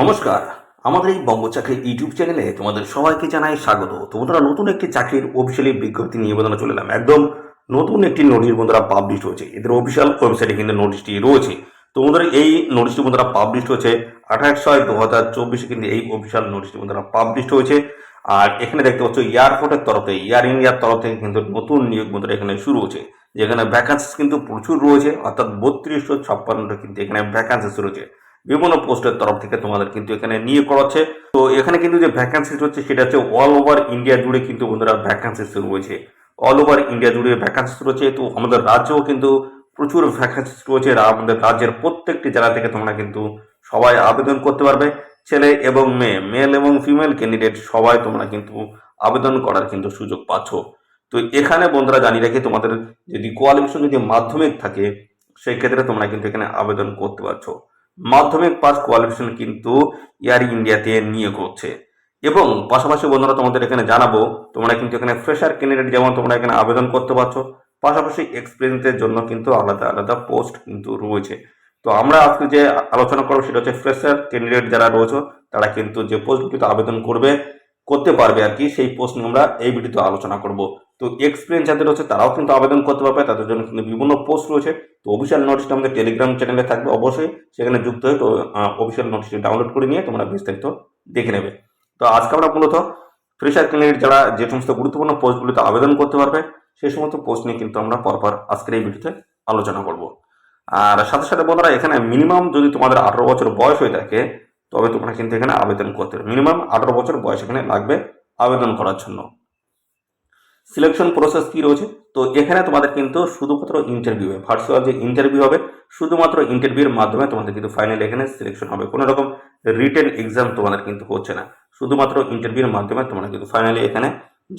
নমস্কার। আমাদের এই বঙ্গ চাকরি ইউটিউব চ্যানেলে তোমাদের সবাইকে জানাই স্বাগত। তোমরা নতুন একটি চাকরির অফিসিয়ালি বিজ্ঞপ্তি নিয়ে বন্ধুরা চলে এলাম। একদম নতুন একটি নোটিশ বন্ধুরা পাবলিশ হয়েছে। এদের অফিসিয়াল ওয়েবসাইটে কিন্তু নোটিশটি রয়েছে। তোমাদের এই নোটিশটি বন্ধুরা পাবলিশ হয়েছে আঠাশ ছয় দু হাজার চব্বিশে কিন্তু এই অফিসিয়াল নোটিশটি বন্ধুরা পাবলিশ হয়েছে। আর এখানে দেখতে পাচ্ছ এয়ারপোর্টের তরফ এয়ার ইন্ডিয়ার তরফ থেকে কিন্তু নতুন নিয়োগ বন্ধুরা এখানে শুরু হচ্ছে যেখানে ভ্যাকান্সিস কিন্তু প্রচুর রয়েছে, অর্থাৎ বত্রিশশো ছাপ্পান্নটা কিন্তু এখানে ভ্যাকান্সিস রয়েছে। বিভিন্ন পোস্টের তরফ থেকে তোমাদের কিন্তু এখানে নিয়ে করাচ্ছে তো এখানে কিন্তু যে ভ্যাকান্সিস হচ্ছে, সেটা হচ্ছে অল ওভার ইন্ডিয়া জুড়ে কিন্তু বন্ধুরা ভ্যাকান্সিস রয়েছে অল ওভার ইন্ডিয়া জুড়ে ভ্যাকান্সিস রয়েছে তো আমাদের রাজ্যেও কিন্তু প্রচুর ভ্যাকান্সিস রয়েছে আমাদের রাজ্যের প্রত্যেকটি জেলা থেকে তোমরা কিন্তু সবাই আবেদন করতে পারবে। ছেলে এবং মেয়ে মেল এবং ফিমেল ক্যান্ডিডেট সবাই তোমরা কিন্তু আবেদন করার কিন্তু সুযোগ পাচ্ছ। তো এখানে বন্ধুরা জানিয়ে রাখি, তোমাদের যদি কোয়ালিফিকেশন যদি মাধ্যমিক থাকে, সেই ক্ষেত্রে তোমরা কিন্তু এখানে আবেদন করতে পারছ। মাধ্যমিক পাস কোয়ালিফিকেশন কিন্তু এয়ার ইন্ডিয়াতে নিয়োগ হচ্ছে। এবং পাশাপাশি বন্ধুরা, তোমাদের এখানে জানাব, তোমরা কিন্তু এখানে ফ্রেশার ক্যান্ডিডেট যেমন তোমরা এখানে আবেদন করতে পারছ, পাশাপাশি এক্সপিরিয়েন্সের জন্য কিন্তু আলাদা আলাদা পোস্ট কিন্তু রয়েছে। তো আমরা আজকে যে আলোচনা করব, সেটা হচ্ছে ফ্রেশার ক্যান্ডিডেট যারা রয়েছে, তারা কিন্তু যে পোস্টগুলিতে আবেদন করবে করতে পারবে আর কি, সেই পোস্ট নিয়ে আমরা এই ভিডিওতে আলোচনা করব। তো এক্সপিরিয়েন্স যাদের রয়েছে, তারাও কিন্তু আবেদন করতে পারবে, তাদের জন্য কিন্তু বিভিন্ন পোস্ট রয়েছে। তো অফিসিয়াল নোটিশটা আমাদের টেলিগ্রাম চ্যানেলে থাকবে অবশ্যই, সেখানে যুক্ত হয়ে তো অফিসিয়াল নোটিশটি ডাউনলোড করে নিয়ে তোমরা বিস্তারিত দেখে নেবে। তো আজকে আমরা মূলত ফ্রেশার ক্যান্ডিডেট যারা যে সমস্ত গুরুত্বপূর্ণ পোস্টগুলিতে আবেদন করতে পারবে, সেই সমস্ত পোস্ট নিয়ে কিন্তু আমরা পরপর আজকের এই ভিডিওতে আলোচনা করব। আর সাথে সাথে বন্ধুরা, এখানে মিনিমাম যদি তোমাদের আঠারো বছর বয়স হয়ে থাকে তবে তোমরা কিন্তু এখানে আবেদন করতে মিনিমাম আঠারো বছর বয়স এখানে লাগবে আবেদন করার জন্য। সিলেকশন প্রসেস কি রয়েছে? তো এখানে তোমাদের কিন্তু শুধুমাত্র ইন্টারভিউ হবে ভার্চুয়াল যে ইন্টারভিউ হবে, শুধুমাত্র ইন্টারভিউর মাধ্যমে তোমাদের কিন্তু ফাইনাল এখানে সিলেকশন হবে। কোনো রকম রিটেন এক্সাম তোমাদের কিন্তু হচ্ছে না। শুধুমাত্র ইন্টারভিউর মাধ্যমে তোমরা কিন্তু ফাইনালি এখানে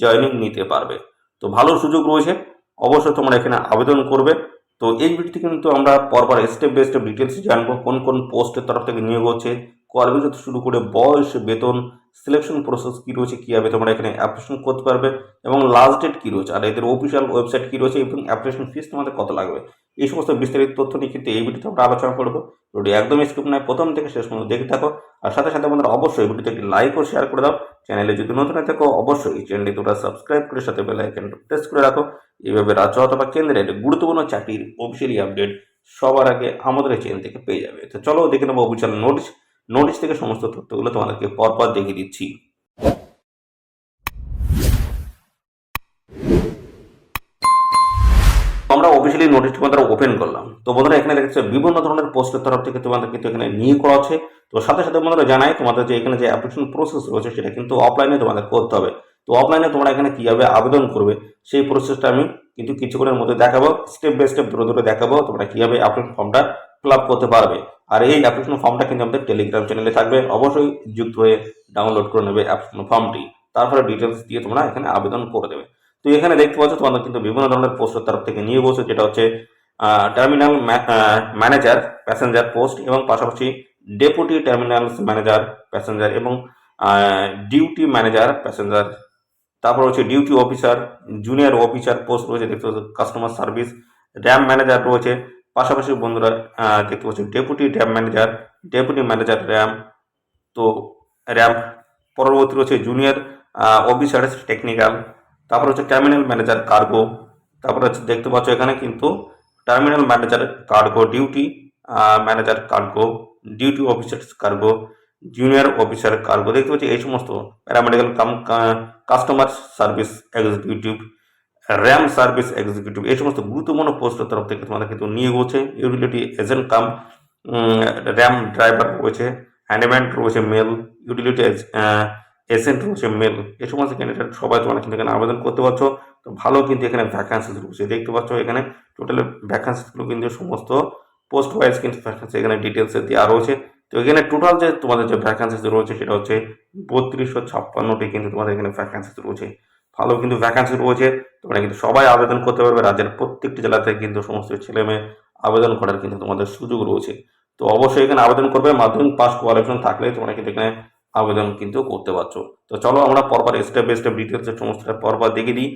জয়নিং নিতে পারবে। তো ভালো সুযোগ রয়েছে, অবশ্যই তোমরা এখানে আবেদন করবে। তো এই ভিডিওতে কিন্তু আমরা পরপর স্টেপ বাই স্টেপ ডিটেলস জানব, কোন কোন পোস্টের তরফ থেকে নিয়োগ হচ্ছে থেকে শুরু করে বয়স, বেতন সিলেকশন প্রসেস কী রয়েছে কীভাবে তোমরা এখানে অ্যাপ্লিকেশন করতে পারবে এবং লাস্ট ডেট কী রয়েছে, আর এদের অফিসিয়াল ওয়েবসাইট কী রয়েছে এবং অ্যাপ্লিকেশন ফিস তোমাদের কত লাগবে। এই সমস্ত বিস্তারিত তথ্য নিয়ে কিন্তু এই ভিডিওতে আমরা আলোচনা করব। ভিডিও একদম স্কিপ নয়, প্রথম থেকে শেষ পর্যন্ত দেখে থাকো। আর সাথে সাথে আমাদের অবশ্যই ভিডিওতে একটি লাইক ও শেয়ার করে দাও। চ্যানেলে যদি নতুন হয়ে থাকো, অবশ্যই চ্যানেলটি তোমরা সাবস্ক্রাইব করে সাথে বেল আইকন প্রেস করে রাখো। এইভাবে রাজ্য অথবা কেন্দ্রের গুরুত্বপূর্ণ চাকরির অফিসিয়ালি আপডেট সবার আগে আমাদের চ্যানেল থেকে পেয়ে যাবে। তো চলো দেখে নেব অফিসিয়াল নোটিশ নোটিশ থেকে সমস্ত তথ্যগুলো তোমাদেরকে পরপর দেখিয়ে দিচ্ছি। আমরা অফিসিয়ালি নোটিশটি তোমাদের ওপেন করলাম। তো বন্ধুরা, এখানে দেখছে বিভিন্ন ধরনের পোস্টের তরফ থেকে তোমাদের কিন্তু এখানে নিয়ে করা আছে। তো সাথে সাথে বন্ধুরা জানাই তোমাদের যে এখানে যে অ্যাপ্লিকেশন প্রসেস রয়েছে, সেটা কিন্তু অফলাইনে তোমাদের করতে হবে। তো অফলাইনে তোমরা এখানে কীভাবে আবেদন করবে, সেই প্রসেসটা আমি কিন্তু কিছুক্ষণের মধ্যে দেখাবো। স্টেপ বাই স্টেপ ধরে ধরে দেখাবো তোমরা কীভাবে অ্যাপ্লিকেশন ফর্মটা ফিল আপ করতে পারবে। আর এই অ্যাপ্লিকেশন ফর্মটা কিন্তু আমাদের টেলিগ্রাম চ্যানেলে থাকবে। অবশ্যই যুক্ত হয়ে ডাউনলোড করে নেবে অ্যাপ্লিকেশন ফর্মটি তারপরে ডিটেলস দিয়ে তোমরা এখানে আবেদন করে দেবে। তো এখানে দেখতে পাচ্ছ, তোমাদের কিন্তু বিভিন্ন ধরনের পোস্টের তরফ থেকে নিয়ে বসে, যেটা হচ্ছে টার্মিনাল ম্যানেজার প্যাসেঞ্জার পোস্ট এবং পাশাপাশি ডেপুটি টার্মিনাল ম্যানেজার প্যাসেঞ্জার এবং ডিউটি ম্যানেজার প্যাসেঞ্জার তারপর হচ্ছে duty officer junior officer post রয়েছে, দেখতে কাস্টমার সার্ভিস র্যাম ম্যানেজার রয়েছে। পাশাপাশি বন্ধুরা দেখতে পাচ্ছি deputy ramp manager deputy manager ramp তো র্যাম পরবর্তী রয়েছে জুনিয়র অফিসার টেকনিক্যাল তারপর হচ্ছে টার্মিনাল ম্যানেজার কার্গো তারপর হচ্ছে দেখতে পাচ্ছ এখানে কিন্তু terminal manager cargo duty manager cargo duty officer cargo junior officer cargo দেখতে পাচ্ছি এই সমস্ত paramedical cum customer service executive ramp service executive, এই সমস্ত গুরুত্বপূর্ণ পোস্টের তরফ থেকে তোমাদের কিন্তু নিয়োগ হচ্ছে। Utility agent cum ramp driver রয়েছে হ্যান্ডম্যান রয়েছে মেল ইউটিলিটি এজেন্ট রয়েছে মেল এই সমস্ত ক্যান্ডিডেট সবাই তোমরা কিন্তু এখানে আবেদন করতে পারছ। তো ভালো কিন্তু এখানে ভ্যাকান্সিস রয়েছে। দেখতে পাচ্ছ এখানে টোটাল ভ্যাকান্সিসগুলো কিন্তু সমস্ত পোস্ট ওয়াইজ কিন্তু ভ্যাকান্সি এখানে ডিটেলসে দেওয়া রয়েছে। তো এখানে টোটাল যে তোমাদের যে ভ্যাকান্সিস রয়েছে সেটা হচ্ছে বত্রিশশো ছাপ্পান্নটি কিন্তু তোমাদের এখানে ভ্যাকান্সিস রয়েছে। ভালো কিন্তু ভ্যাকান্সি রয়েছে, তোমরা কিন্তু সবাই আবেদন করতে পারবে, রাজ্যের প্রত্যেকটি জেলাতে কিন্তু সমস্ত ছেলে মেয়ে আবেদন করার কিন্তু তোমাদের সুযোগ রয়েছে। তো অবশ্যই এখানে আবেদন করবে, মাধ্যমিক পাস কোয়ালিফিকেশন থাকলে তোমরা কিন্তু এখানে আবেদন কিন্তু করতে পারছ। তো চলো আমরা পরপর স্টেপ বাই স্টেপ ডিটেলসের সমস্তটা পরপর দেখে দিই।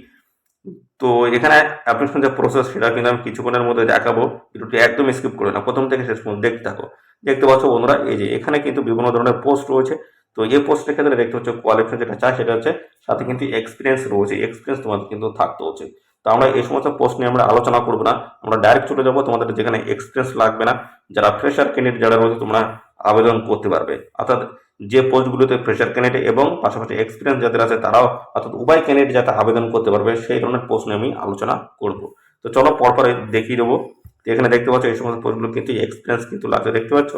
তো এখানে অ্যাপ্লিকেশন যে প্রসেস সেটা কিন্তু আমি কিছুক্ষণের মধ্যে দেখাবো, ভিডিওটি একদম স্কিপ করে না প্রথম থেকে শেষ পর্যন্ত দেখতে থাকো। দেখতে পাচ্ছ বন্ধুরা, এই যে এখানে কিন্তু বিভিন্ন ধরনের পোস্ট রয়েছে। তো এই পোস্টের ক্ষেত্রে দেখতে হচ্ছে কোয়ালিফিকেশন যেটা চাই, সেটা হচ্ছে সাথে কিন্তু এক্সপিরিয়েন্স রয়েছে এক্সপিরিয়েন্স তোমাদের কিন্তু থাকতে হচ্ছে। তো আমরা এই সমস্ত পোস্ট নিয়ে আমরা আলোচনা করব না, আমরা ডাইরেক্ট চলে যাব তোমাদের যেখানে এক্সপিরিয়েন্স লাগবে না, যারা ফ্রেশার ক্যান্ডিডেট যারা রয়েছে তোমরা আবেদন করতে পারবে। অর্থাৎ যে পোস্টগুলোতে ফ্রেশার ক্যান্ডিডেট এবং পাশাপাশি এক্সপিরিয়েন্স যাদের আছে তারাও অর্থাৎ উভয় ক্যান্ডিডেট যাতে আবেদন করতে পারবে, সেই ধরনের পোস্ট নিয়ে আমি আলোচনা করব। তো চলো পরপর দেখিয়ে দেবো। এখানে দেখতে পাচ্ছ এই সমস্ত পোস্টগুলো কিন্তু এক্সপিরিয়েন্স কিন্তু লাগছে, দেখতে পাচ্ছ?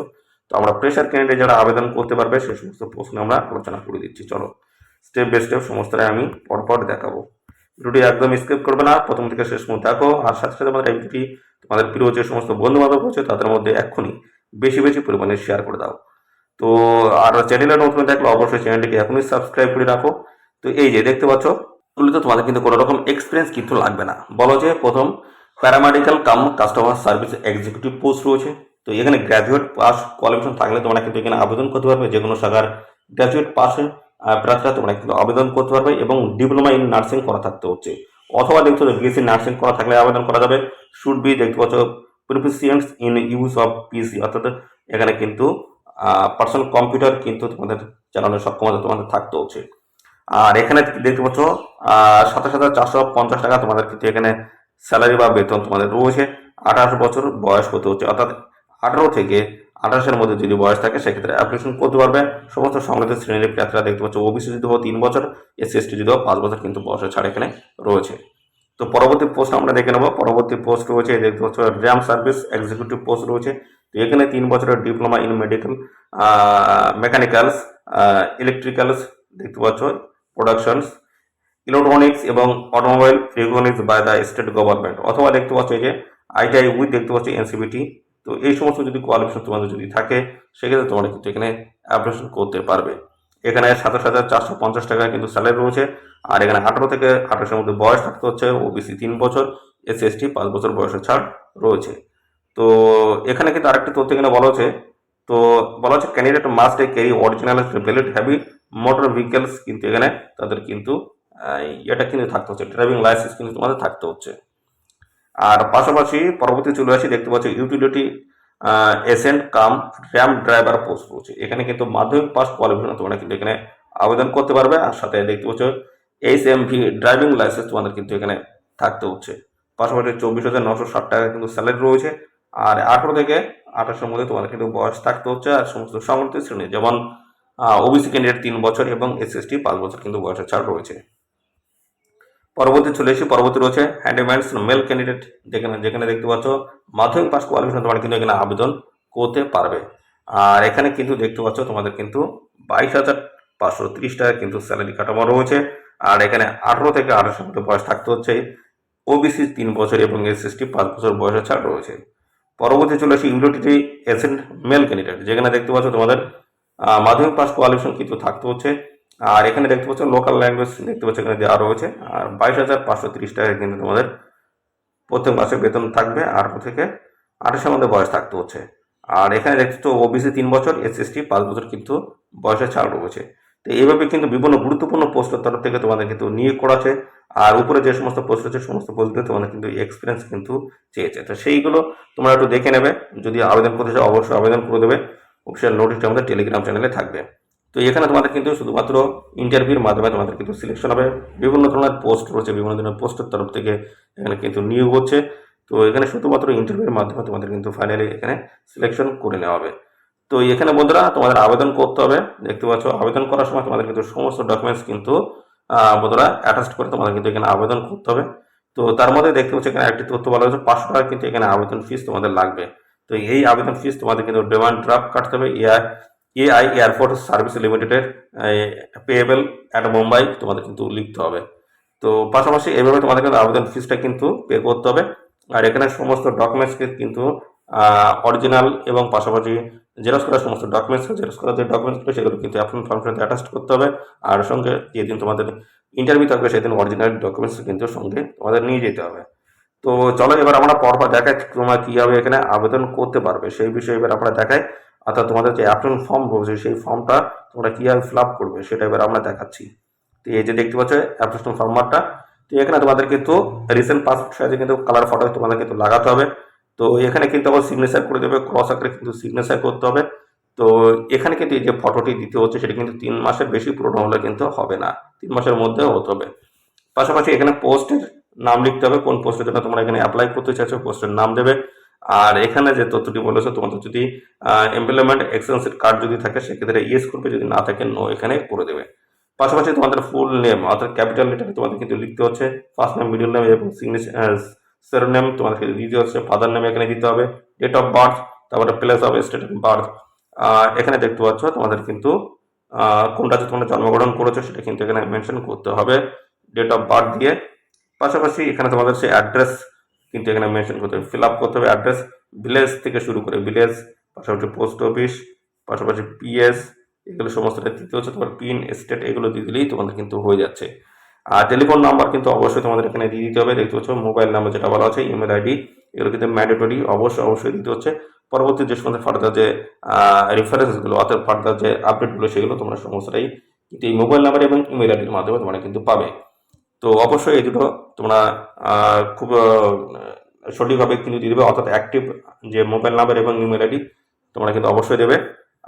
তো আমরা প্রেশার ক্যান্ডিডেট যারা আবেদন করতে পারবে, সেই সমস্ত প্রশ্ন আমরা আলোচনা করে দিচ্ছি। চলো স্টেপ বাই স্টেপ সমস্তটাই আমি পরপর দেখাবো। ভিডিওটি একদম স্কিপ করবে না, প্রথম থেকে শেষ পর্যন্ত দেখো, আর সাথে সাথে আমাদের ভিডিওটি তোমাদের প্রিয় যে সমস্ত বন্ধু বান্ধব রয়েছে, তাদের মধ্যে এক্ষুনি বেশি বেশি পরিমাণে শেয়ার করে দাও। তো, আর চ্যানেলের নতুন দেখলে অবশ্যই চ্যানেলটিকে এখনই সাবস্ক্রাইব করে রাখো। তো এই যে, দেখতে পাচ্ছ তো তোমাদের কিন্তু কোনো রকম এক্সপিরিয়েন্স কিন্তু লাগবে না। বলো যে, প্রথম paramedical cum customer service executive post রয়েছে। তো এখানে গ্র্যাজুয়েট পাস কোয়ালিফিকেশন থাকলে তোমরা কিন্তু এখানে আবেদন করতে পারবে যে কোনো শাখার গ্র্যাজুয়েট পাসে প্রার্থীরা তোমরা কিন্তু আবেদন করতে পারবে এবং ডিপ্লোমা ইন নার্সিং করা থাকতে হচ্ছে। অথবা দেখছ বিএসসি নার্সিং করা থাকলে আবেদন করা যাবে। শুড বি দেখতে পাচ্ছ proficiency in use of PC অর্থাৎ এখানে কিন্তু পার্সোনাল কম্পিউটার কিন্তু তোমাদের চালানোর সক্ষমতা তোমাদের থাকতে হচ্ছে। আর এখানে দেখতে পাচ্ছ সাতাশ হাজার চারশো পঞ্চাশ টাকা তোমাদের কিন্তু এখানে স্যালারি বা বেতন তোমাদের রয়েছে। আঠাশ বছর বয়স হতে হচ্ছে। অর্থাৎ আঠারো থেকে আঠাশের মধ্যে যদি বয়স থাকে, সেক্ষেত্রে অ্যাপ্লিকেশন করতে পারবে। সমস্ত সংগঠিত শ্রেণির প্রার্থীরা দেখতে পাচ্ছ ওবিসি যদি হোক তিন বছর এসসি এসটি যদি হোক পাঁচ বছর, কিন্তু বয়সের ছাড় এখানে রয়েছে। তো পরবর্তী পোস্ট আমরা দেখে নেব। পরবর্তী পোস্ট রয়েছে দেখতে পাচ্ছ র্যাম সার্ভিস এক্সিকিউটিভ পোস্ট রয়েছে। তো এখানে তিন বছরের diploma in medical mechanicals electricals দেখতে পাচ্ছ প্রোডাকশনস ইলেকট্রনিক্স এবং অটোমোবাইল রেগুলেন্স বাই দ্য স্টেট গভর্নমেন্ট অথবা দেখতে পাচ্ছ যে আইটিআই উইথ দেখতে পাচ্ছ এনসিবিটি তো এই সমস্ত যদি কোয়ালিফিকেশন তোমাদের যদি থাকে, সেক্ষেত্রে তোমরা কিন্তু এখানে অ্যাপ্লিকেশন করতে পারবে। এখানে সাতাশ হাজার চারশো পঞ্চাশ টাকা কিন্তু স্যালারি রয়েছে, আর এখানে আঠারো থেকে আঠাশের মধ্যে বয়স থাকতে হচ্ছে ওবিসি তিন বছর এস এসটি পাঁচ বছর বয়সের ছাড় রয়েছে। তো এখানে কিন্তু আরেকটি তথ্য এখানে বলা হচ্ছে, তো বলা হচ্ছে candidate must a carry original valid heavy motor vehicles কিন্তু এখানে তাদের কিন্তু এটা কিন্তু থাকতে হচ্ছে ড্রাইভিং লাইসেন্স কিন্তু তোমাদের থাকতে হচ্ছে। আর পাশাপাশি পরবর্তী চলে আসি, দেখতে পাচ্ছি utility agent cum ramp driver post রয়েছে। এখানে কিন্তু মাধ্যমিক পাস কোয়ালিফিকেশন তোমরা কিন্তু এখানে আবেদন করতে পারবে। আর সাথে দেখতে পাচ্ছ H M V driving licence তোমাদের কিন্তু এখানে থাকতে হচ্ছে। পাশাপাশি চব্বিশ হাজার নশো ষাট টাকা কিন্তু স্যালারি রয়েছে। আর আঠারো থেকে আঠাশের মধ্যে তোমাদের কিন্তু বয়স থাকতে হচ্ছে। আর সমস্ত সংগঠিত শ্রেণি, যেমন ওবিসি ক্যান্ডিডেট তিন বছর এবং এসএসটি পাঁচ বছর কিন্তু বয়সের ছাড় রয়েছে। পরবর্তী চলে এসে পরবর্তী রয়েছে হ্যান্ডিম্যান্স মেল ক্যান্ডিডেট যেখানে যেখানে দেখতে পাচ্ছ মাধ্যমিক পাস কোয়ালিফিকেশন তোমার কিন্তু এখানে আবেদন করতে পারবে। আর এখানে কিন্তু দেখতে পাচ্ছ তোমাদের কিন্তু বাইশ হাজার পাঁচশো ত্রিশ টাকা কিন্তু স্যালারি কাঠামো রয়েছে। আর এখানে আঠারো থেকে আঠাশের মধ্যে বয়স থাকতে হচ্ছে। ওবিসি তিন বছর এবং এসএসটি পাঁচ বছর বয়সের ছাড় রয়েছে। পরবর্তী চলে আসি ইউনিটি এজেন্ট মেল ক্যান্ডিডেট যেখানে দেখতে পাচ্ছ তোমাদের মাধ্যমিক পাস কোয়ালিফিকেশন কিন্তু থাকতে হচ্ছে। আর এখানে দেখতে পাচ্ছ লোকাল ল্যাঙ্গুয়েজ দেখতে পাচ্ছ এখানে দেওয়া রয়েছে। আর বাইশ হাজার পাঁচশো তিরিশ টাকা কিন্তু তোমাদের প্রত্যেক মাসে বেতন থাকবে, আর থেকে আঠাশের মধ্যে বয়স থাকতে হচ্ছে। আর এখানে দেখতে তো ওবিসি তিন বছর এস এসটি পাঁচ বছর কিন্তু বয়সের ছাড় রয়েছে। তো এইভাবে কিন্তু বিভিন্ন গুরুত্বপূর্ণ পোস্টের তরফ থেকে তোমাদের কিন্তু নিয়োগ করাছে আর উপরে যে সমস্ত পোস্ট আছে, সমস্ত পোস্টগুলো তোমাদের কিন্তু এক্সপিরিয়েন্স কিন্তু চেয়েছে। তো সেইগুলো তোমরা একটু দেখে নেবে, যদি আবেদন করতে চাও অবশ্যই আবেদন করে দেবে। অফিসিয়াল নোটিশটা আমাদের টেলিগ্রাম চ্যানেলে থাকবে। তো এখানে তোমাদের কিন্তু শুধুমাত্র ইন্টারভিউর মাধ্যমে তোমাদের কিন্তু সিলেকশন হবে। বিভিন্ন ধরনের পোস্ট রয়েছে, বিভিন্ন ধরনের পোস্টের তরফ থেকে এখানে কিন্তু নিয়োগ হচ্ছে। তো এখানে শুধুমাত্র ইন্টারভিউর মাধ্যমে তোমাদের কিন্তু ফাইনালি এখানে সিলেকশন করে নেওয়া হবে। তো এখানে বন্ধুরা তোমাদের আবেদন করতে হবে। দেখতে পাচ্ছ, আবেদন করার সময় তোমাদের কিন্তু সমস্ত ডকুমেন্টস কিন্তু বন্ধুরা অ্যাটাচ করে তোমাদের কিন্তু এখানে আবেদন করতে হবে। তো তার মধ্যে দেখতে পাচ্ছ এখানে একটি তথ্য বলা হয়েছে, পাঁচশো টাকা কিন্তু এখানে আবেদন ফিস তোমাদের লাগবে। তো এই আবেদন ফিস তোমাদের কিন্তু ডিমান্ড ড্রাফট কাটতে হবে। ইয়ার এআই এয়ারপোর্ট সার্ভিস লিমিটেডের পেয়েবেল অ্যাট মুম্বাই তোমাদের কিন্তু লিখতে হবে। তো পাশাপাশি এইভাবে তোমাদের কিন্তু আবেদন ফিসটা কিন্তু পে করতে হবে। আর এখানে সমস্ত ডকুমেন্টসকে কিন্তু অরিজিনাল এবং পাশাপাশি জেরক্স করার সমস্ত ডকুমেন্টস জেরক্স করার যে ডকুমেন্টসগুলো সেগুলো কিন্তু অ্যাপ্লিকেশন ফর্মের সাথে অ্যাটাচ করতে হবে। আর সঙ্গে যেদিন তোমাদের ইন্টারভিউ থাকবে, সেদিন অরিজিনাল ডকুমেন্টস কিন্তু সঙ্গে তোমাদের নিয়ে যেতে হবে। তো চলো, এবার আমরা পরপর দেখাই তোমরা কীভাবে এখানে আবেদন করতে পারবে। সেই বিষয়ে এবার আমরা দেখাই। অর্থাৎ তোমাদের যে অ্যাপ্লিকেশন ফর্ম রয়েছে সেই ফর্মটা তোমরা কীভাবে ফিল আপ করবে সেটা এবার আমরা দেখাচ্ছি। তো এই যে দেখতে পাচ্ছ অ্যাপ্লিকেশন ফর্মারটা তো এখানে তোমাদের কিন্তু রিসেন্ট পাসপোর্ট সাইজে কিন্তু কালার ফটো তোমাদের কিন্তু লাগাতে হবে। তো এখানে কিন্তু আবার সিগনেচার করে দেবে ক্রস আকারে কিন্তু সিগনেচার করতে হবে। তো এখানে কিন্তু এই যে ফটোটি দিতে হচ্ছে, সেটা কিন্তু তিন মাসের বেশি পুরনো হলে কিন্তু হবে না। তিন মাসের মধ্যে হতে হবে। পাশাপাশি এখানে পোস্টের নাম লিখতে হবে, কোন পোস্টের জন্য তোমরা এখানে অ্যাপ্লাই করতে চাইছো পোস্টের নাম দেবে। আর এখানে যে তথ্যটি বলেছ তোমাদের যদি এমপ্লয়মেন্ট এক্সচেঞ্জের কার্ড যদি থাকে সেক্ষেত্রে ইয়েস করবে যদি না থাকে নো এখানে করে দেবে। পাশাপাশি তোমাদের ফুল নেম অর্থাৎ ক্যাপিটাল লেটারে তোমাদের কিন্তু লিখতে হচ্ছে ফার্স্ট নেম মিডল নেম এবং সিগনেচার নেম তোমাদেরকে দিতে হচ্ছে ফাদার নেম এখানে দিতে হবে ডেট অফ বার্থ তারপরে place of state of birth এখানে দেখতে পাচ্ছ তোমাদের কিন্তু আহ, কোনটাতে তোমরা জন্মগ্রহণ করেছ সেটা কিন্তু এখানে মেনশন করতে হবে ডেট অফ বার্থ দিয়ে। পাশাপাশি এখানে তোমাদের সেই অ্যাড্রেস কিন্তু এখানে মেনশন করতে হবে ফিল আপ করতে হবে অ্যাড্রেস ভিলেজ থেকে শুরু করে ভিলেজ পাশাপাশি পোস্ট অফিস পাশাপাশি পিএস এগুলো সমস্তটা দিতে হচ্ছে, তোমার পিন স্টেট এগুলো দিয়ে দিলেই তোমাদের কিন্তু হয়ে যাচ্ছে। আর টেলিফোন নাম্বার কিন্তু অবশ্যই তোমাদের এখানে দিয়ে দিতে হবে, দেখতে পাচ্ছ মোবাইল নাম্বার যেটা বলা হচ্ছে ইমেল আইডি এগুলো কিন্তু ম্যান্ডেটরি অবশ্যই অবশ্যই দিতে হচ্ছে। পরবর্তী যে সমস্ত ফার্দার যে রেফারেন্সগুলো অর্থাৎ ফার্দার যে আপডেটগুলো সেগুলো তোমরা সমস্তটাই কিন্তু এই মোবাইল নাম্বার এবং ইমেল আইডির মাধ্যমে তোমরা কিন্তু পাবে। তো অবশ্যই এই দুটো তোমরা খুব সঠিকভাবে কিন্তু দিয়ে দেবে, অর্থাৎ অ্যাক্টিভ যে মোবাইল নাম্বার এবং ইমেল আইডি তোমরা কিন্তু অবশ্যই দেবে।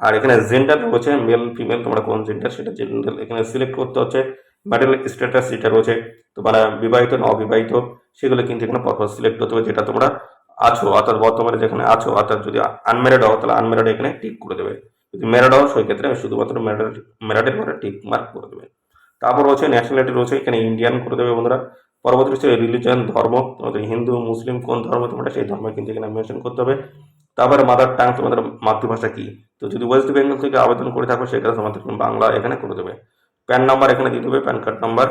আর এখানে জেন্ডার রয়েছে মেল ফিমেল তোমরা কোন জেন্ডার সেটা জেন্ডার এখানে সিলেক্ট করতে হচ্ছে। ম্যাটেল স্ট্যাটাস যেটা রয়েছে, তোমরা বিবাহিত না অবিবাহিত, সেগুলো কিন্তু এখানে পরপর সিলেক্ট করতে হবে, যেটা তোমরা আছো, অর্থাৎ বর্তমানে যেখানে আছো, অর্থাৎ যদি আনম্যারিড হও, তাহলে আনম্যারিড এখানে টিক করে দেবে। যদি ম্যারিড হও সেই ক্ষেত্রে শুধুমাত্র ম্যারিড ম্যারিডের ঘরে টিক মার্ক করে দেবে। তারপর রয়েছে ন্যাশনালিটি রয়েছে, এখানে ইন্ডিয়ান করে দেবে বন্ধুরা। পরবর্তী রয়েছে রিলিজন ধর্ম হিন্দু, মুসলিম, কোন ধর্ম তোমরা সেই ধর্ম কিন্তু এখানে মেনশন করতে হবে। তারপরে মাদার টাং তোমাদের মাতৃভাষা কি? তো যদি ওয়েস্ট বেঙ্গল থেকে আবেদন করে থাকো, সেক্ষেত্রে তোমাদের বাংলা এখানে করে দেবে। প্যান নাম্বার এখানে দিতে হবে প্যান কার্ড নাম্বার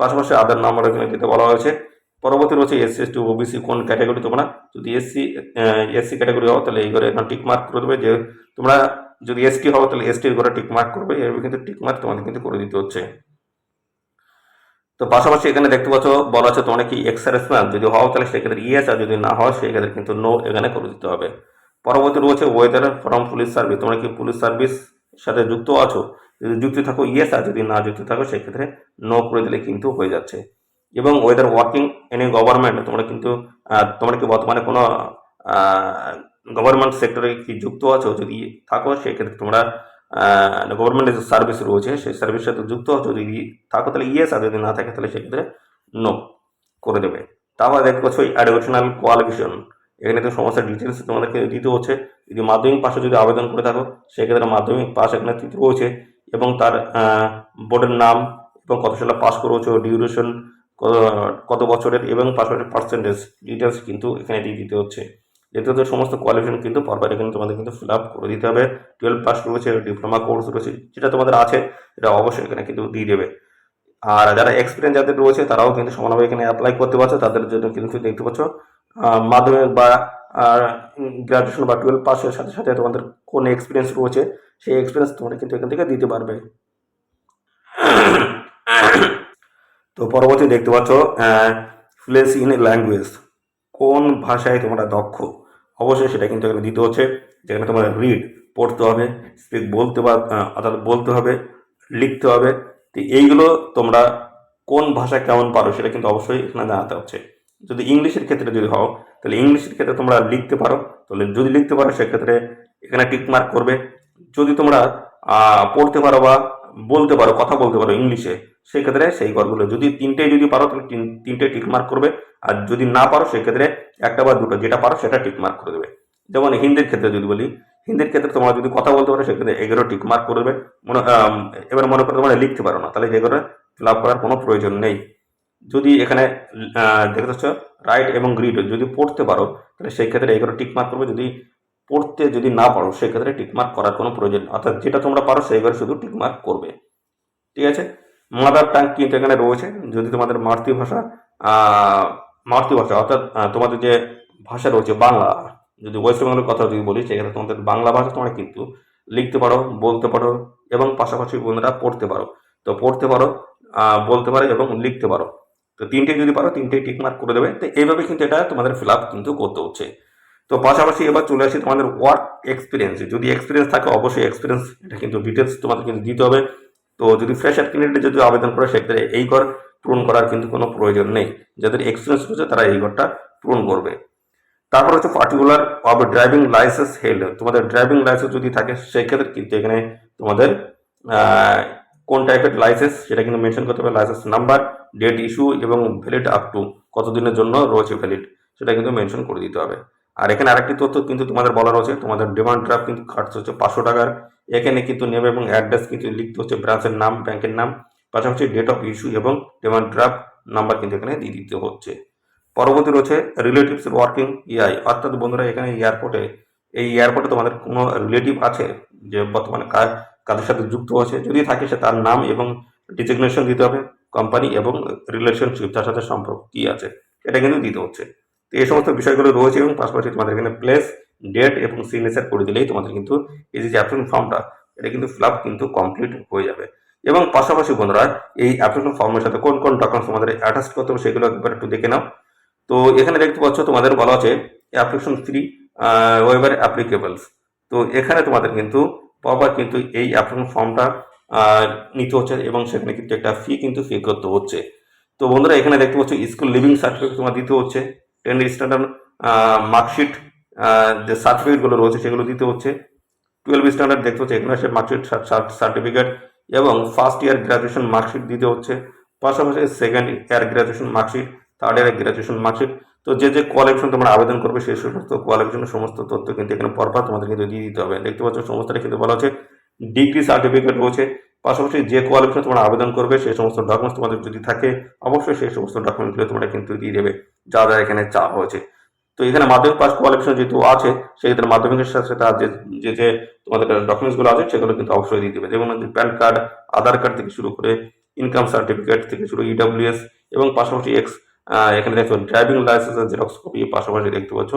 পাশাপাশি আধার নাম্বার এখানে দিতে বলা হয়েছে পরবর্তী রয়েছে এসসি এসটি ওবিসি কোন ক্যাটাগরি তোমরা? যদি এসসি এসসি ক্যাটাগরি হও, তাহলে এই ঘরে এখানে টিক মার্ক করে দেবে। যে তোমরা যদি এসটি হও, তাহলে এসটির ঘরে টিক মার্ক করবে। এভাবে কিন্তু টিক মার্ক তোমাদের কিন্তু করে দিতে হচ্ছে। তো পাশাপাশি এখানে দেখতে পাচ্ছ, বলা আছে তোমরা কি এক্স সার্ভিসম্যান যদি হও তাহলে সেক্ষেত্রে ইয়েস আর যদি না হয় সেক্ষেত্রে কিন্তু নো এখানে করে দিতে হবে। পরবর্তী রয়েছে ওয়েদার ফ্রম পুলিশ সার্ভিস তোমরা কি পুলিশ সার্ভিস সাথে যুক্ত আছো? যদি যুক্ত থাকো ইয়েস আর যদি না যুক্ত থাকো সেক্ষেত্রে নো করে দিলে কিন্তু হয়ে যাচ্ছে। এবং ওয়েদার ওয়ার্কিং এনি গভর্নমেন্ট তোমরা কিন্তু তোমরা কি বর্তমানে কোনো গভর্নমেন্ট সেক্টরে কি যুক্ত আছো? যদি থাকো সেক্ষেত্রে তোমরা গভর্নমেন্টের যে সার্ভিস রয়েছে, সেই সার্ভিসের সাথে যুক্ত যদি থাকো, তাহলে ইয়েস আর যদি না থাকে, তাহলে সেক্ষেত্রে নো করে দেবে। তারপর দেখতে পাচ্ছ এডুকেশনাল কোয়ালিফিকেশন এখানে তো সমস্ত ডিটেলস তোমাদেরকে দিতে হচ্ছে। যদি মাধ্যমিক পাশে যদি আবেদন করে থাকো, সেক্ষেত্রে মাধ্যমিক পাশ এখানে রয়েছে এবং তার বোর্ডের নাম এবং কত সালে পাস করেছ ডিউরেশন কত বছরের এবং পাশাপাশি পার্সেন্টেজ ডিটেলস কিন্তু এখানে দিয়ে দিতে হচ্ছে। ওদের সমস্ত কোয়ালিফিকেশন কিন্তু পরপর এখানে তোমাদের কিন্তু ফিল আপ করে দিতে হবে। টুয়েলভ পাস রয়েছে ডিপ্লোমা কোর্স রয়েছে যেটা তোমাদের আছে সেটা অবশ্যই এখানে কিন্তু দিয়ে দেবে। আর যারা এক্সপিরিয়েন্স যাদের রয়েছে, তারাও কিন্তু সমানভাবে এখানে অ্যাপ্লাই করতে পারছ, তাদের জন্য কিন্তু দেখতে পাচ্ছ মাধ্যমিক বা গ্রাজুয়েশন বা টুয়েলভ পাসের সাথে সাথে তোমাদের কোন এক্সপিরিয়েন্স রয়েছে, সেই এক্সপিরিয়েন্স তোমরা কিন্তু এখান থেকে দিতে পারবে। তো পরবর্তী দেখতে পাচ্ছ ফ্লেস ইন ল্যাঙ্গুয়েজ কোন ভাষায় তোমরা দক্ষ? অবশ্যই সেটা কিন্তু এখানে দিতে হচ্ছে। যেখানে তোমার রিড পড়তে হবে স্পিক বলতে বা অর্থাৎ বলতে হবে, লিখতে হবে। তো এইগুলো তোমরা কোন ভাষা কেমন পারো সেটা কিন্তু অবশ্যই এখানে জানাতে হচ্ছে। যদি ইংলিশের ক্ষেত্রে যদি হও, তাহলে ইংলিশের ক্ষেত্রে তোমরা লিখতে পারো। তাহলে যদি লিখতে পারো, সেক্ষেত্রে এখানে টিক মার্ক করবে। যদি তোমরা পড়তে পারো বা বলতে পারো, কথা বলতে পারো ইংলিশে সেক্ষেত্রে সেই ঘরগুলো, যদি তিনটে যদি পারো তিন, তিনটে টিকমার্ক করবে। আর যদি না পারো সেক্ষেত্রে একটা বা দুটো, যেটা পারো সেটা টিকমার্ক করে দেবে। যেমন হিন্দির ক্ষেত্রে যদি বলি, হিন্দির ক্ষেত্রে তোমরা যদি কথা বলতে পারো সেক্ষেত্রে এগারো টিক মার্ক করবে মনে এবার মনে করো তোমরা লিখতে পারো না, তাহলে ফিল আপ করার কোনো প্রয়োজন নেই। যদি এখানে দেখতে পাচ্ছ রাইট এবং রিড যদি পড়তে পারো, তাহলে সেই ক্ষেত্রে এগুলো টিক মার্ক করবে। যদি পড়তে যদি না পারো, সেক্ষেত্রে টিকমার্ক করার কোনো প্রয়োজন নেই। অর্থাৎ যেটা তোমরা পারো সেইগুলো শুধু টিকমার্ক করবে। ঠিক আছে? মাদার টাং কিন্তু এখানে রয়েছে, যদি তোমাদের মাতৃভাষা মাতৃভাষা, অর্থাৎ তোমাদের যে ভাষা রয়েছে বাংলা, যদি ওয়েস্ট বেঙ্গলের কথা যদি বলি সেখানে তোমাদের বাংলা ভাষা তোমরা কিন্তু লিখতে পারো, বলতে পারো এবং পাশাপাশি বন্ধুরা পড়তে পারো। তো পড়তে পারো বলতে পারো এবং লিখতে পারো। তো তিনটে যদি পারো তিনটে টিক মার্ক করে দেবে। তো এইভাবে কিন্তু এটা তোমাদের ফিল আপ কিন্তু করতে হচ্ছে। তো পাশাপাশি এবার চলে আসি তোমাদের ওয়ার্ক এক্সপিরিয়েন্স যদি এক্সপিরিয়েন্স থাকে, অবশ্যই এক্সপিরিয়েন্স এটা কিন্তু ডিটেলস তোমাদের কিন্তু দিতে হবে। তো যদি ফ্রেশার ক্যান্ডিডেট যদি আবেদন করে, সেক্ষেত্রে এই ঘর পূরণ করার কিন্তু কোনো প্রয়োজন নেই। যাদের এক্সপিরিয়েন্স রয়েছে, তারা এই ঘরটা পূরণ করবে। তারপর হচ্ছে particular of driving licence held তোমাদের ড্রাইভিং লাইসেন্স যদি থাকে, সেক্ষেত্রে কিন্তু এখানে তোমাদের কোন টাইপের লাইসেন্স সেটা কিন্তু মেনশন করতে হবে লাইসেন্স নাম্বার ডেট ইস্যু এবং ভ্যালিড আপ টু কতদিনের জন্য রয়েছে ভ্যালিড সেটা কিন্তু মেনশন করে দিতে হবে। আর এখানে আরেকটি তথ্য কিন্তু তোমাদের বলা রয়েছে, তোমাদের ডিমান্ড ড্রাফট কিন্তু খরচ হচ্ছে পাঁচশো টাকার। এখানে কিন্তু নেবে এবং অ্যাড্রেস কিন্তু লিখতে হচ্ছে ব্রাঞ্চের নাম ব্যাংকের নাম, পাশাপাশি ডেট অফ ইস্যু এবং ডিমান্ড ড্রাফট নাম্বার কিন্তু এখানে দিয়ে দিতে হচ্ছে। পরবর্তী রয়েছে রিলেটিভস ওয়ার্কিং ইআই অর্থাৎ বন্ধুরা, এখানে এয়ারপোর্টে এই এয়ারপোর্টে তোমাদের কোনো রিলেটিভ আছে যে বর্তমানে কাদের সাথে যুক্ত আছে যদি থাকে সে তার নাম এবং ডিজিগনেশন দিতে হবে কোম্পানি এবং রিলেশনশিপ তার সাথে সম্পর্ক কী আছে, এটা কিন্তু দিতে হচ্ছে। তো এই সমস্ত বিষয়গুলো রয়েছে এবং পাশাপাশি তোমাদের এখানে প্লেস ডেট এবং সিগনেচার করে দিলেই তোমাদের কিন্তু এই যে অ্যাপ্লিকেশন ফর্মটা এটা কিন্তু ফিল আপ কিন্তু কমপ্লিট হয়ে যাবে। এবং পাশাপাশি বন্ধুরা, এই অ্যাপ্লিকেশন ফর্মের সাথে কোন কোন ডকুমেন্টস তোমাদের অ্যাটাচ করতে হবে সেগুলো একবার একটু দেখে নাও। তো এখানে দেখতে পাচ্ছ তোমাদের বলা আছে অ্যাপ্লিকেশন ফ্রি ওয়েবার অ্যাপ্লিকেবলস তো এখানে তোমাদের কিন্তু প্রপার কিন্তু এই অ্যাপ্লিকেশন ফর্মটা নিতে হচ্ছে এবং সেখানে কিন্তু একটা ফি কিন্তু পে করতে হচ্ছে। তো বন্ধুরা, এখানে দেখতে পাচ্ছ স্কুল লিভিং সার্টিফিকেট তোমার দিতে হচ্ছে। টেন স্ট্যান্ডার্ড মার্কশিট যে সার্টিফিকেটগুলো রয়েছে সেগুলো দিতে হচ্ছে। টুয়েলভ স্ট্যান্ডার্ড দেখতে হচ্ছে, এখানে সে মার্কশিট সার্টিফিকেট এবং ফার্স্ট ইয়ার গ্রাজুয়েশন মার্কশিট দিতে হচ্ছে। পাশাপাশি second year graduation marksheet third year graduation marksheet তো যে যে কোয়ালিফিকেশন তোমরা আবেদন করবে, সেই সমস্ত কোয়ালিফিকেশনের সমস্ত তথ্য কিন্তু এখানে পরপর তোমাদের কিন্তু দিয়ে দিতে হবে। দেখতে পাচ্ছ, সমস্তটা কিন্তু বলা হচ্ছে। ডিগ্রি সার্টিফিকেট রয়েছে। পাশাপাশি যে কোয়ালিফিকেশন তোমরা আবেদন করবে, সেই সমস্ত ডকুমেন্টস তোমাদের যদি থাকে, অবশ্যই সেই সমস্ত ডকুমেন্টগুলো তোমরা কিন্তু দিয়ে দেবে। যা যা এখানে চা হয়েছে। তো এখানে মাধ্যমিক পাস কোয়ালিফিকেশন যেহেতু আছে, সেক্ষেত্রে মাধ্যমিকের সাথে আর যে যে যে তোমাদের ডকুমেন্টসগুলো আছে, সেগুলো কিন্তু অবশ্যই দিতে হবে যেমন প্যান কার্ড আধার কার্ড থেকে শুরু করে ইনকাম সার্টিফিকেট থেকে শুরু ইডাব্লিউএস এবং পাশাপাশি এক্স এখানে দেখতে ড্রাইভিং লাইসেন্সের জেরক্স কপি পাশাপাশি দেখতে পাচ্ছ।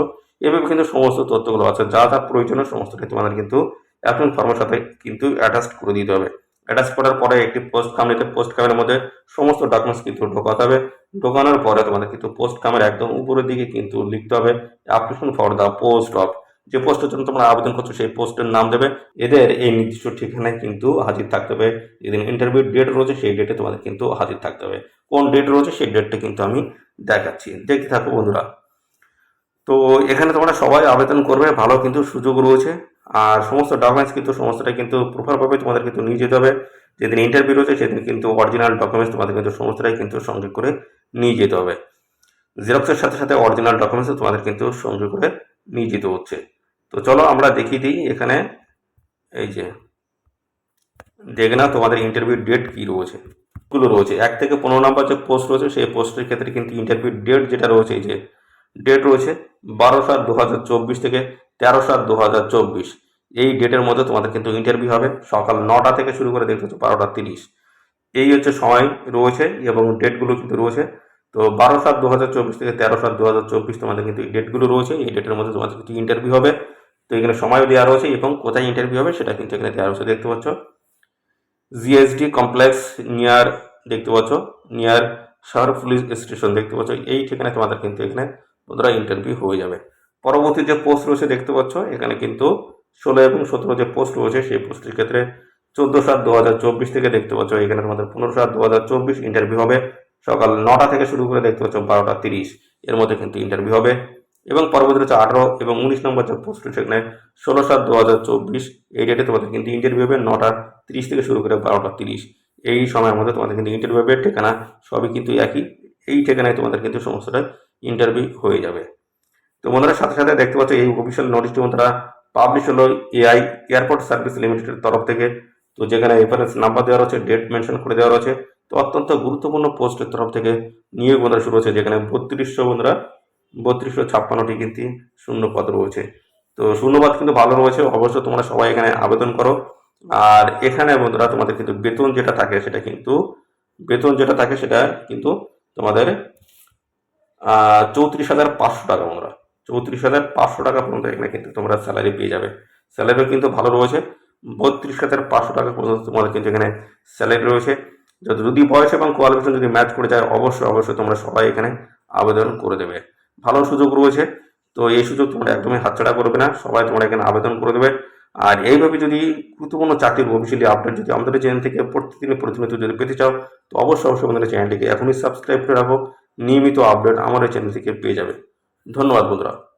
এভাবে কিন্তু সমস্ত তথ্যগুলো আছে, যা যা প্রয়োজনীয় সমস্তটাই তোমাদের কিন্তু অ্যাপ্লিকেশন ফর্মের সাথে কিন্তু অ্যাটাচ করে দিতে হবে। অ্যাটাচ করার পরে একটি পোস্ট কামড়িতে পোস্ট কামের মধ্যে সমস্ত ডকুমেন্টস কিন্তু ঢোকাতে হবে। ঢোকানোর পরে তোমাদের কিন্তু পোস্ট কামের একদম উপরের দিকে কিন্তু লিখতে হবে application for the post of যে পোস্টের জন্য তোমরা আবেদন করছ, সেই পোস্টের নাম দেবে। এদের এই নির্দিষ্ট ঠিকানায় কিন্তু হাজির থাকতে হবে। যেদিন ইন্টারভিউ ডেট রয়েছে, সেই ডেটে তোমাদের কিন্তু হাজির থাকতে হবে। কোন ডেট রয়েছে, সেই ডেটটা কিন্তু আমি দেখাচ্ছি। দেখতে থাকো বন্ধুরা। তো এখানে তোমরা সবাই আবেদন করবে, ভালো কিন্তু সুযোগ রয়েছে। আর সমস্ত ডকুমেন্টস কিন্তু সমস্তটাই কিন্তু প্রপারভাবে তোমাদের কিন্তু নিয়ে যেতে হবে। যেদিন ইন্টারভিউ রয়েছে, সেদিন কিন্তু অরিজিনাল ডকুমেন্টস তোমাদের কিন্তু সমস্তটাই কিন্তু সঙ্গে করে নিয়ে যেতে হবে। জেরক্সের সাথে সাথে অরিজিনাল ডকুমেন্টস তোমাদের কিন্তু সঙ্গে করে নিয়ে যেতে হচ্ছে। তো চলো আমরা দেখিয়ে দিই এখানে। এই যে, দেখে না তোমাদের ইন্টারভিউ ডেট কী রয়েছে। গুলো রয়েছে। এক থেকে পনেরো নম্বর যে পোস্ট রয়েছে, সেই পোস্টের ক্ষেত্রে কিন্তু ইন্টারভিউ ডেট যেটা রয়েছে, এই যে ডেট রয়েছে বারো সাত দু হাজার চব্বিশ থেকে তেরো সাত দু হাজার চব্বিশ। এই ডেটের মধ্যে তোমাদের কিন্তু ইন্টারভিউ হবে। সকাল নটা থেকে শুরু করে দেখতে হচ্ছে বারোটা তিরিশ। এই হচ্ছে সময় রয়েছে এবং ডেটগুলো কিন্তু রয়েছে। তো বারো সাত দু হাজার চব্বিশ থেকে তেরো সাত দু হাজার চব্বিশ তোমাদের কিন্তু এই ডেটগুলো রয়েছে। এই ডেটের মধ্যে তোমাদের কিন্তু ইন্টারভিউ হবে। তো এখানে সময়ও দেওয়া রয়েছে এবং কোথায় ইন্টারভিউ হবে সেটা কিন্তু এখানে দেওয়া রয়েছে। দেখতে পাচ্ছ? জিএসডি কমপ্লেক্স নিয়ার দেখতে পাচ্ছ? নিয়ার শহর পুলিশ স্টেশন দেখতে পাচ্ছ? এই ঠিকানায় তোমাদের কিন্তু এখানে বন্ধুরা ইন্টারভিউ হয়ে যাবে। পরবর্তী যে পোস্ট রয়েছে, দেখতে পাচ্ছ, এখানে কিন্তু ষোলো এবং সতেরো যে পোস্ট রয়েছে, সেই পোস্টের ক্ষেত্রে চোদ্দ সাত দু হাজার চব্বিশ থেকে দেখতে পাচ্ছ, এখানে তোমাদের পনেরো সাত দু হাজার চব্বিশ ইন্টারভিউ হবে। সকাল নটা থেকে শুরু করে দেখতে পাচ্ছ, বারোটা তিরিশ। এর মধ্যে কিন্তু ইন্টারভিউ হবে। এবং পরবর্তী রয়েছে আঠারো এবং উনিশ নম্বর যে পোস্ট সেখানে ষোলো সাত দু হাজার চব্বিশ এই ডেটে তোমাদের কিন্তু ইন্টারভিউ হবে নটা তিরিশ থেকে শুরু করে বারোটা তিরিশ। এই সময়ের মধ্যে তোমাদের কিন্তু ইন্টারভিউ হবে, ঠিকানা সবই কিন্তু একই। এই ঠিকানায় তোমাদের কিন্তু সমস্তটা ইন্টারভিউ হয়ে যাবে। তো বন্ধুরা, সাথে সাথে দেখতে পাচ্ছ এই অফিসিয়াল নোটিশটি বন্ধুরা পাবলিশ হলো এআই এয়ারপোর্ট সার্ভিস লিমিটেডের তরফ থেকে। তো যেখানে রেফারেন্স নাম্বার দেওয়া রয়েছে ডেট মেনশন করে দেওয়া রয়েছে। তো অত্যন্ত গুরুত্বপূর্ণ পোস্টের তরফ থেকে নিয়োগ বন্ধুরা শুরু হচ্ছে যেখানে বত্রিশশো বন্ধুরা, বত্রিশশো ছাপ্পান্নটি কিন্তু শূন্য পদ রয়েছে। তো শূন্যপদ কিন্তু ভালো রয়েছে অবশ্যই তোমরা সবাই এখানে আবেদন করো। আর এখানে বন্ধুরা তোমাদের কিন্তু বেতন যেটা থাকে, সেটা কিন্তু বেতন যেটা থাকে, সেটা কিন্তু তোমাদের চৌত্রিশ হাজার পাঁচশো টাকা বন্ধুরা। চৌত্রিশ হাজার পাঁচশো টাকা পর্যন্ত এখানে কিন্তু তোমরা স্যালারি পেয়ে যাবে। স্যালারিও কিন্তু ভালো রয়েছে। বত্রিশ হাজার পাঁচশো টাকা পর্যন্ত তোমাদের কিন্তু এখানে স্যালারি রয়েছে। যদি বয়স এবং কোয়ালিফিকেশন যদি ম্যাচ করে যায়, অবশ্যই অবশ্যই তোমরা সবাই এখানে আবেদন করে দেবে। ভালো সুযোগ রয়েছে। তো এই সুযোগ তোমরা একদমই হাতছাড়া করবে না। সবাই তোমরা এখানে আবেদন করে দেবে। আর এইভাবে যদি গুরুত্বপূর্ণ চাকরির অফিসিয়ালি আপডেট যদি আমাদের চ্যানেল থেকে প্রতিদিনের প্রতিনিয়ত যদি পেতে চাও, তো অবশ্যই অবশ্যই আমাদের চ্যানেলটিকে এখনই সাবস্ক্রাইব করে রাখো। নিয়মিত আপডেট আমাদের চ্যানেল থেকে পেয়ে যাবে। ধন্যবাদ বন্ধুরা।